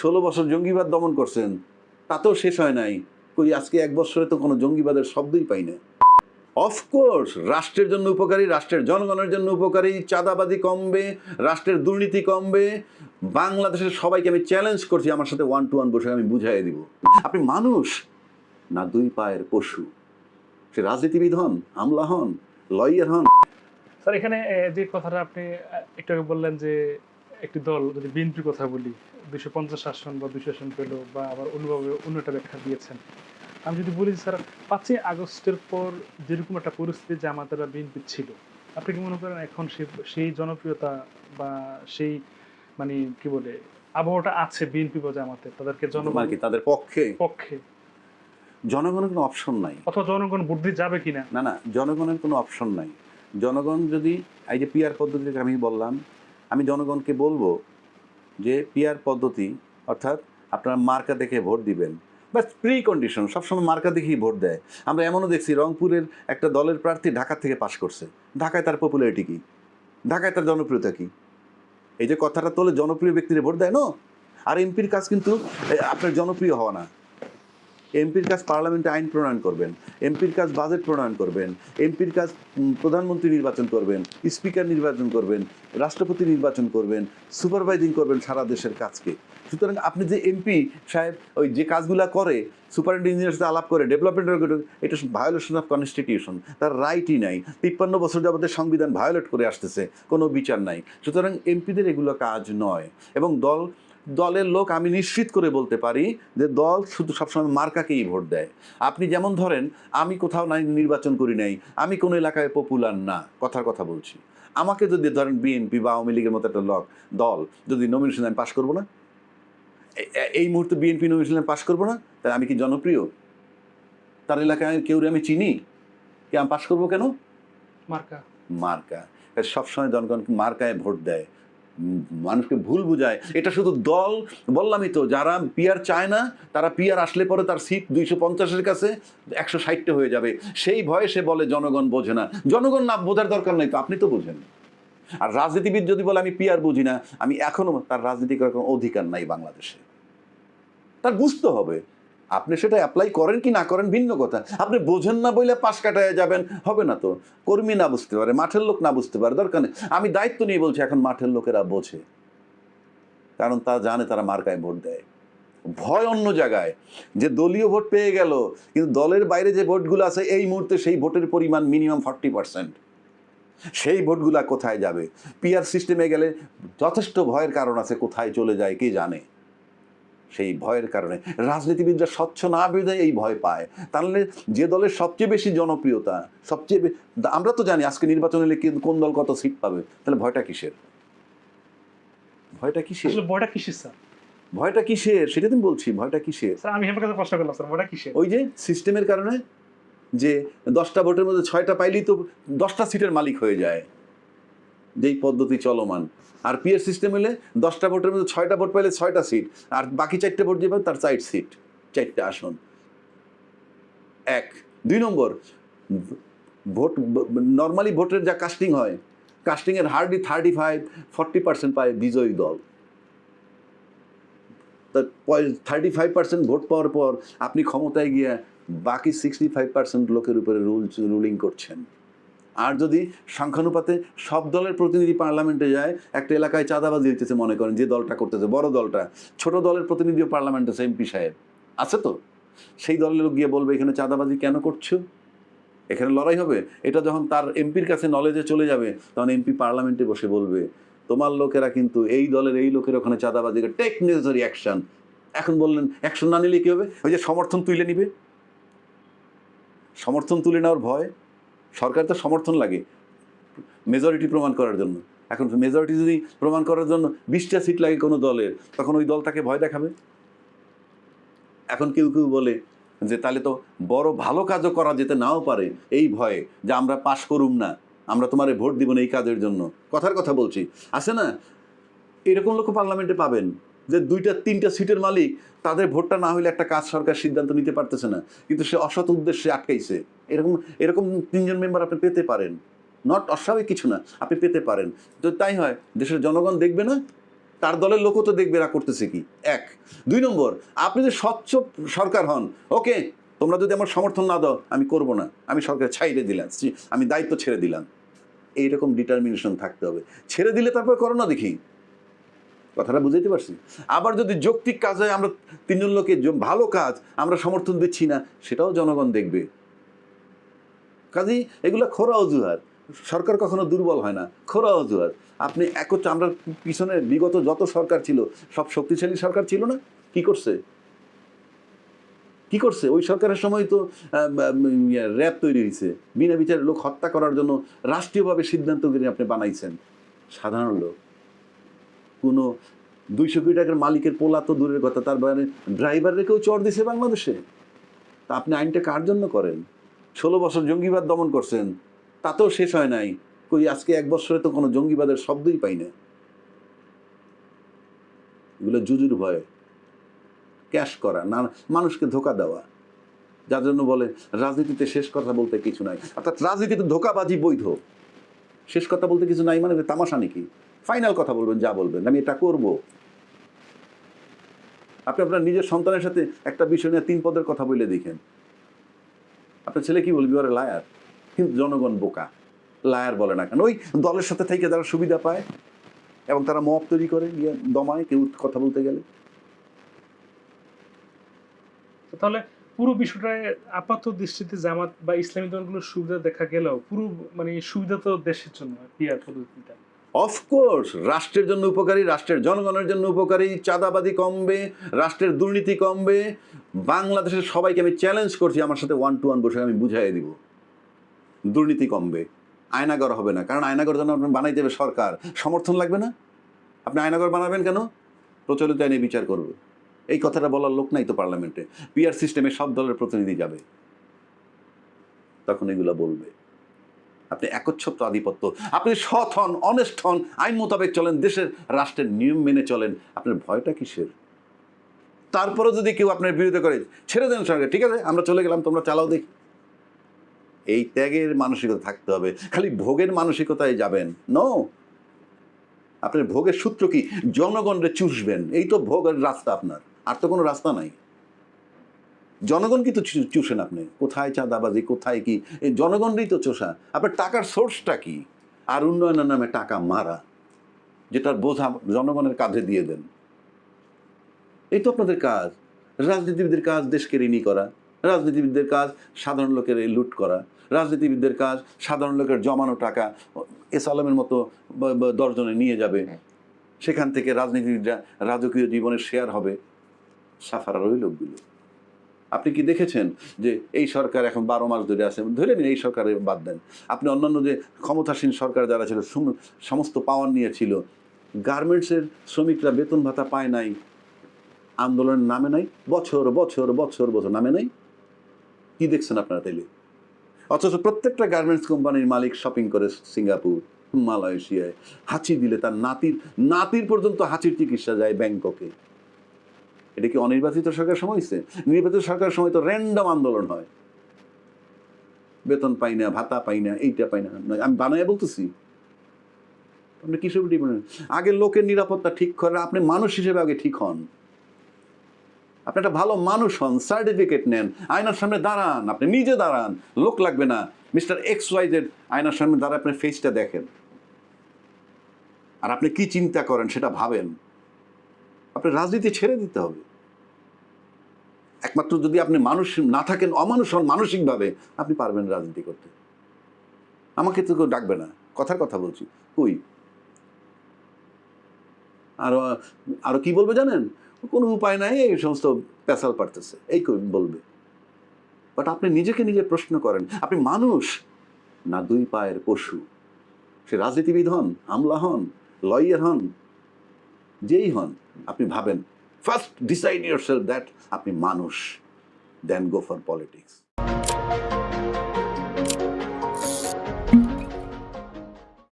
ষোলো বছর জঙ্গিবাদ দমন করছেন, তাতেও শেষ হয় নাই। কই, আজকে এক বছরে তো কোনো জঙ্গিবাদের শব্দই পাই না। অফকোর্স রাষ্ট্রের জন্য উপকারী, রাষ্ট্রের জনগণের জন্য উপকারী চাঁদাবাদি কমবে, রাষ্ট্রের দুর্নীতি কমবে। বাংলাদেশের সবাইকে আমি চ্যালেঞ্জ করছি, আমার সাথে ওয়ান টু ওয়ান বসে আমি বুঝাই দিব। আপনি মানুষ না দুই পায়ের পশু? সে রাজনীতিবিদ হন, আমলা হন লয়ার হন। স্যার এখানে যে কথাটা আপনি একটু আগে বললেন যে একটি দল যদি বিএনপির কথা বলি দুশো পঞ্চাশ আসন বা দুশো আসন পেল বা আবার অন্যভাবে অন্য একটা ব্যাখ্যা দিয়েছেন। আমি যদি বলি স্যার পাঁচই আগস্টের পর যেরকম একটা পরিস্থিতি জামাতের বা বিএনপির ছিল আপনি কি মনে করেন এখন সেই জনপ্রিয়তা বা সেই মানে কি বলে আবহাওয়াটা আছে বিএনপি বা জামাতে? তাদেরকে জনগণ কি তাদের পক্ষে? পক্ষে। জনগণের কোনো অপশন নাই। অথবা জনগণ বুদ্ধি যাবে কিনা? না না জনগণের কোনো অপশন নাই। জনগণ যদি এই যে পিয়ার পদ্ধতিতে আমি বললাম আমি জনগণকে বলব যে পিয়ার পদ্ধতি, অর্থাৎ আপনারা মার্কা দেখে ভোট দিবেন। বাস প্রি কন্ডিশন সবসময় মার্কা দেখেই ভোট দেয়। আমরা এমনও দেখছি, রংপুরের একটা দলের প্রার্থী ঢাকা থেকে পাশ করছে। ঢাকায় তার পপুলারিটি কী? ঢাকায় তার জনপ্রিয়তা কি? এই যে কথাটা তোলে জনপ্রিয় ব্যক্তিরা ভোট দেয়, না? আর এমপির কাজ কিন্তু আপনার জনপ্রিয় হওয়া না। এমপির কাজ পার্লামেন্টে আইন প্রণয়ন করবেন, এমপির কাজ বাজেট প্রণয়ন করবেন, এমপির কাজ প্রধানমন্ত্রী নির্বাচন করবেন, স্পিকার নির্বাচন করবেন, রাষ্ট্রপতি নির্বাচন করবেন, সুপারভাইজিং করবেন সারা দেশের কাজকে। সুতরাং আপনি যে এমপি সাহেব, ওই যে কাজগুলো করে সুপারিনটেন্ডেন্টের সাথে আলাপ করে ডেভেলপমেন্টের এটা ভায়োলেশন অফ কনস্টিটিউশন তার রাইটই নাই। তিপ্পান্ন বছর যাবতের সংবিধান ভায়োলেট করে আসতেছে, কোনো বিচার নাই। সুতরাং এমপিদের এগুলো কাজ নয়। এবং দল দলের লোক আমি নিশ্চিত করে বলতে পারি যে দল শুধু সবসময় মার্কাকেই ভোট দেয়। আপনি যেমন ধরেন আমি কোথাও নাই নির্বাচন করি নাই আমি কোনো এলাকায় পপুলার না কথার কথা বলছি। আমাকে যদি ধরেন বিএনপি বা আওয়ামী লীগের মতো একটা লক দল যদি নমিনেশন আমি পাশ করব না? এই মুহূর্তে বিএনপি নমিনেশন পাশ করব না? তাহলে আমি কি জনপ্রিয়? তার এলাকায় কেউ আমি চিনি? কে আমি পাশ করব কেন? মার্কা। মার্কা। সবসময় জনগণ মার্কায় ভোট দেয়। মানুষকে ভুল বুঝায়। এটা শুধু দল বললামই তো, যারা পিয়ার চায় না, তারা পিয়ার আসলে পরে তার সিট দুইশো পঞ্চাশের কাছে একশো ষাটটা হয়ে যাবে। সেই ভয়ে সে বলে জনগণ বোঝে না। জনগণ না বোঝার দরকার নেই তো, আপনি তো বোঝেন। আর রাজনীতিবিদ যদি বলে, আমি পিয়ার বুঝি না, আমি এখনও তার রাজনীতি করার কোনো অধিকার নাই বাংলাদেশে। তার বুঝতে হবে। আপনি সেটা অ্যাপ্লাই করেন কি না করেন ভিন্ন কথা। আপনি বোঝেন না বলে পাশ কাটায় যাবেন, হবে না তো। কর্মী না বুঝতে পারে, মাঠের লোক না বুঝতে পারে, দরকার নেই। আমি দায়িত্ব নিয়ে বলছি, এখন মাঠের লোকেরা বোঝে। কারণ তা জানে, তারা মার্কায় ভোট দেয়। ভয় অন্য জায়গায়, যে দলীয় ভোট পেয়ে গেল, কিন্তু দলের বাইরে যে ভোটগুলো আছে, এই মুহূর্তে সেই ভোটের পরিমাণ মিনিমাম ফর্টি পার্সেন্ট সেই ভোটগুলা কোথায় যাবে? পিআর সিস্টেমে গেলে যথেষ্ট ভয়ের কারণ আছে, কোথায় চলে যায়, কে জানে? সেই ভয়ের কারণে। রাজনীতিবিদরা স্বচ্ছ না বেঁধে এই ভয় পায়। তাহলে যে দলের সবচেয়ে বেশি জনপ্রিয়তা সবচেয়ে আমরা তো জানি আজকে নির্বাচন হলে কোন দল কত সিট পাবে। তাহলে ভয়টা কিসের? ভয়টা কিসের? বয়টা কিসের স্যার? ভয়টা কিসের? সেটা তুমি বলছি ভয়টা কিসের? স্যার আমি কাছে প্রশ্ন করলাম স্যার বয়টা কিসের? ওই যে সিস্টেমের কারণে যে দশটা ভোটের মধ্যে ছয়টা পাইলেই তো দশটা সিটের মালিক হয়ে যায়। যেই পদ্ধতি চলমান। আর পিএর সিস্টেম হলে দশটা ভোটের মধ্যে ছয়টা ভোট পাইলে ছয়টা সিট আর বাকি চারটে ভোট যাবে তার চার সিট চারটে আসন। এক। দুই নম্বর, ভোট নর্মালি ভোটের যা কাস্টিং হয় কাস্টিংয়ের hardly thirty five forty percent পায় বিজয়ী দল। থার্টি ফাইভ পার্সেন্ট ভোট পাওয়ার পর আপনি ক্ষমতায় গিয়ে বাকি সিক্সটি ফাইভ পার্সেন্ট লোকের উপরে রুল রুলিং করছেন। আর যদি সংখ্যানুপাতে সব দলের প্রতিনিধি পার্লামেন্টে যায়, একটা এলাকায় চাঁদাবাজি হইতেছে মনে করেন, যে দলটা করতেছে, বড় দলটা, ছোট দলের প্রতিনিধিও পার্লামেন্টে আছে এমপি সাহেব। আছে তো? সেই দলের লোক গিয়ে বলবে, এখানে চাঁদাবাজি কেন করছ? এখানে লড়াই হবে। এটা যখন তার এমপির কাছে নলেজে চলে যাবে, তখন এমপি পার্লামেন্টে বসে বলবে, তোমার লোকেরা কিন্তু এই দলের, এই লোকের ওখানে চাঁদাবাজি টেক নেসেসারি অ্যাকশন এখন বললেন অ্যাকশন না নিলে কি হবে? ওই যে সমর্থন তুলে নিবে? সমর্থন তুলে নেওয়ার ভয়? সরকার তো সমর্থন লাগে মেজরিটি প্রমাণ করার জন্য। এখন মেজরিটি যদি প্রমাণ করার জন্য বিশটা সিট লাগে কোনো দলের, তখন ওই দল তাকে ভয় দেখাবে? এখন কেউ কেউ বলে যে, তাহলে তো বড় ভালো কাজও করা যেতে নাও পারে এই ভয়ে যে আমরা পাশ করুম না, আমরা তোমারে ভোট দিব না এই কাজের জন্য। কথার কথা বলছি। আছে না? এরকম লোক পার্লামেন্টে পাবেন। যে দুইটা, তিনটা সিটের মালিক, তাদের ভোটটা না হলে একটা কাজ সরকার সিদ্ধান্ত নিতে পারতেছে না। কিন্তু সে অসৎ উদ্দেশ্যে আটকাইছে। এরকম এরকম তিনজন মেম্বার আপনি পেতে পারেন। নট অস্বাভাবিক কিছু না, আপনি পেতে পারেন। তো তাই হয়, দেশের জনগণ দেখবে না, তার দলের লোকও তো দেখবে এরা করতেছে কি। এক। দুই নম্বর, আপনি যদি স্বচ্ছ সরকার হন, ওকে, তোমরা যদি আমার সমর্থন না দাও, আমি করব না। আমি সরকার ছাইড়ে দিলাম আমি দায়িত্ব ছেড়ে দিলাম। এইরকম ডিটারমিনেশন থাকতে হবে। ছেড়ে দিলে তারপর করো না দেখি। কথাটা বুঝাইতে পারছি? আবার যদি যৌক্তিক কাজ হয়, আমরা তিনজন লোকে ভালো কাজ, আমরা সমর্থন দিচ্ছি না, সেটাও জনগণ দেখবে। কাজেই এগুলো খোরা অজুহাত। সরকার কখনো দুর্বল হয় না, খোরা অজুহাত। আপনি একত্র আমরা পিছনে বিগত যত সরকার ছিল, সব শক্তিশালী সরকার ছিল না? কি করছে? কি করছে? ওই সরকারের সময় তো র্যাব তৈরি হয়েছে বিনা বিচারে লোক হত্যা করার জন্য রাষ্ট্রীয়ভাবে সিদ্ধান্ত আপনি বানাইছেন। সাধারণ লোক। কোনো দুইশো কোটি টাকার মালিকের পোলা তো দূরের কথা, তার মানে ড্রাইভার রেখেও চর দিছে বাংলাদেশে? তা আপনি আইনটা কার জন্য করেন? ষোলো বছর জঙ্গিবাদ দমন করছেন, তাতেও শেষ হয় নাই। কই আজকে এক বছরে তো কোনো জঙ্গিবাদের শব্দই পাই না। এগুলো জুজুর ভয়। ক্যাশ করা, না, মানুষকে ধোকা দেওয়া। যার জন্য বলে, রাজনীতিতে শেষ কথা বলতে কিছু নাই। অর্থাৎ রাজনীতিতে ধোকাবাজি বৈধ। শেষ কথা বলতে কিছু নাই মানে তামাশা নাকি? ফাইনাল কথা বলবেন, যা বলবেন, আমি এটা করব। আপনি আপনার নিজের সন্তানের সাথে একটা বিষয় নিয়ে তিন পদের কথা বলে দেখেন। আপনার ছেলে কি বলবি? ওরে লায়ার কিন্তু জনগণ বোকা। লায়ার বলে না কেন? ওই দলের সাথে থেকে যারা সুবিধা পায় এবং তারা মপ তৈরি করে, গিয়ে দমায়, কেউ কথা বলতে গেলে। তাহলে পুরো বিষয়টায় আপাত দৃষ্টিতে জামাত বা ইসলামী দলগুলোর সুবিধা দেখা গেলেও পুরো মানে সুবিধা তো দেশের জন্য পদ্ধতিটা অফকোর্স রাষ্ট্রের জন্য উপকারী, রাষ্ট্রের জনগণের জন্য উপকারী চাঁদাবাদি কমবে, রাষ্ট্রের দুর্নীতি কমবে। বাংলাদেশের সবাইকে আমি চ্যালেঞ্জ করছি, আমার সাথে ওয়ান টু ওয়ান বসে আমি বুঝাই দিব। দুর্নীতি কমবে, আয়নাগর হবে না, কারণ আয়নাগর যেন আপনার বানাই দেবে সরকার। সমর্থন লাগবে না? আপনি আয়নাগর বানাবেন কেন? প্রচলিত আইনে বিচার করবে। এই কথাটা বলার লোক নাই তো পার্লামেন্টে পিআর সিস্টেমে সব দলের প্রতিনিধি যাবে। তখন এগুলো বলবে। আপনি একচ্ছত্র আধিপত্য, আপনি সৎ হন অনেস্ট হন, আইন মোতাবেক চলেন, দেশের রাষ্ট্রের নিয়ম মেনে চলেন, আপনার ভয়টা কিসের? তারপরে যদি কেউ আপনার বিরোধিতা করে, ছেড়ে দেন সঙ্গে, ঠিক আছে, আমরা চলে গেলাম, তোমরা চালাও দেখি। এই ত্যাগের মানসিকতা থাকতে হবে, খালি ভোগের মানসিকতায় যাবেন নো আপনার ভোগের সূত্র কি? জনগণরে চুষবেন, এই তো ভোগের রাস্তা আপনার, আর তো কোনো রাস্তা নাই। জনগণ কি তো চুষেন আপনি? কোথায় চাঁদাবাজি, কোথায় কি? এই জনগণরই তো চোষা। আপনার টাকার সোর্সটা কি? আর উন্নয়নের নামে টাকা মারা, যেটার বোঝা জনগণের কাঁধে দিয়ে দেন। এই তো আপনাদের কাজ। রাজনীতিবিদদের কাজ দেশকে ঋণী করা, রাজনীতিবিদদের কাজ সাধারণ লোকের এই লুট করা, রাজনীতিবিদদের কাজ সাধারণ লোকের জমানো টাকা এস আলমের মতো দশজনে নিয়ে যাবে। সেখান থেকে রাজনীতিবিদরা রাজকীয় জীবনের শেয়ার হবে। সাফারার ওই লোকগুলো আপনি কি দেখেছেন যে এই সরকার এখন বারো মাস ধরে আছে? ধরে নিন এই সরকারে বাদ দেন। আপনি অন্যান্য যে ক্ষমতাসীন সরকার যারা ছিল সমস্ত পাওয়ার নিয়েছিল গার্মেন্টসের শ্রমিকরা বেতন ভাতা পায় নাই, আন্দোলনের নামে নাই, বছর বছর বছর বছর নামে নাই? কি দেখছেন আপনারা তাইলে? অথচ প্রত্যেকটা গার্মেন্টস কোম্পানির মালিক শপিং করে সিঙ্গাপুর, মালয়েশিয়ায়, হাঁচি দিলে তার নাতির নাতির পর্যন্ত হাঁচির চিকিৎসা যায় ব্যাংককে। এটা কি অনির্বাচিত সরকার সময় হয়েছে নির্বাচিত সরকার সময় তো র্যান্ডম আন্দোলন হয়। বেতন পাই না, ভাতা পাই না, এইটা পাই না আমি বানায় বলতেছি। আপনি কিসব ডিপেন্ড আগে লোকের নিরাপত্তা ঠিক করেন, আপনি মানুষ হিসেবে আগে ঠিক হন। আপনি একটা ভালো মানুষ হন সার্টিফিকেট নেন, আয়নার সামনে দাঁড়ান, আপনি নিজে দাঁড়ান, লোক লাগবে না। মিস্টার এক্স ওয়াইজেড আয়নার সামনে দাঁড়ায় আপনি ফেসটা দেখেন। আর আপনি কি চিন্তা করেন সেটা ভাবেন। আপনি রাজনীতি ছেড়ে দিতে হবে। একমাত্র যদি আপনি মানুষ না থাকেন, অমানুষ হন মানসিকভাবে, আপনি পারবেন রাজনীতি করতে। আমাকে তো কেউ ডাকবে না। কথার কথা বলছি। কই? আরও আরও কি বলবে জানেন? কোনো উপায় নাই, এই সমস্ত পেশাল পারতেছে। এই বলবে। বাট আপনি নিজেকে নিজে প্রশ্ন করেন, আপনি মানুষ না দুই পায়ের পশু? সে রাজনীতিবিদ হন, আমলা হন, লয়ার হন যেই হন, আপনি ভাবেন first decide yourself that আপনি মানুষ দেন গো ফর পলিটিক্স